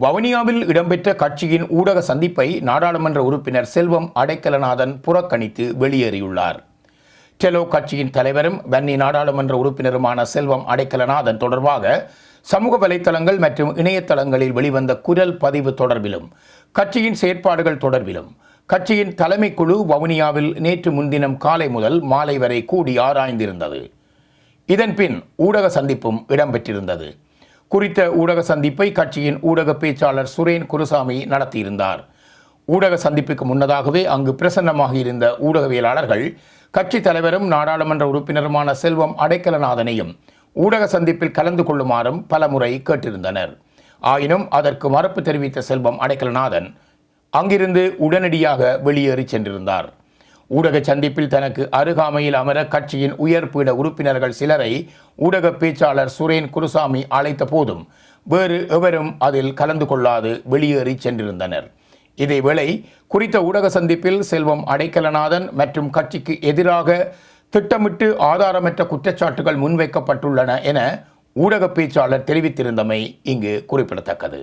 வவுனியாவில் இடம்பெற்ற கட்சியின் ஊடக சந்திப்பை நாடாளுமன்ற உறுப்பினர் செல்வம் அடைக்கலநாதன் புறக்கணித்து வெளியேறியுள்ளார். டெலோ கட்சியின் தலைவரும் வன்னி நாடாளுமன்ற உறுப்பினருமான செல்வம் அடைக்கலநாதன் தொடர்பாக சமூக வலைத்தளங்கள் மற்றும் இணையதளங்களில் வெளிவந்த குரல் பதிவு தொடர்பிலும் கட்சியின் செயற்பாடுகள் தொடர்பிலும் கட்சியின் தலைமைக்குழு வவுனியாவில் நேற்று முன்தினம் காலை முதல் மாலை வரை கூடி ஆராய்ந்திருந்தது. இதன்பின் ஊடக சந்திப்பும் இடம்பெற்றிருந்தது. குறித்த ஊடக சந்திப்பை கட்சியின் ஊடக பேச்சாளர் சுரேன் குருசாமி நடத்தியிருந்தார். ஊடக சந்திப்புக்கு முன்னதாகவே அங்கு பிரசன்னமாக இருந்த ஊடகவியலாளர்கள் கட்சி தலைவரும் நாடாளுமன்ற உறுப்பினருமான செல்வம் அடைக்கலநாதனையும் ஊடக சந்திப்பில் கலந்து கொள்ளுமாறும் பலமுறை கேட்டிருந்தனர். ஆயினும் அதற்கு மறுப்பு தெரிவித்த செல்வம் அடைக்கலநாதன் அங்கிருந்து உடனடியாக வெளியேறி சென்றிருந்தார். ஊடக சந்திப்பில் தனக்கு அருகாமையில் அமர கட்சியின் உயர்பீட உறுப்பினர்கள் சிலரை ஊடக பேச்சாளர் சுரேன் குருசாமி அழைத்த போதும் வேறு எவரும் அதில் கலந்து கொள்ளாது வெளியேறி சென்றிருந்தனர். இதேவேளை குறித்த ஊடக சந்திப்பில் செல்வம் அடைக்கலநாதன் மற்றும் கட்சிக்கு எதிராக திட்டமிட்டு ஆதாரமற்ற குற்றச்சாட்டுகள் முன்வைக்கப்பட்டுள்ளன என ஊடக பேச்சாளர் தெரிவித்திருந்தமை இங்கு குறிப்பிடத்தக்கது.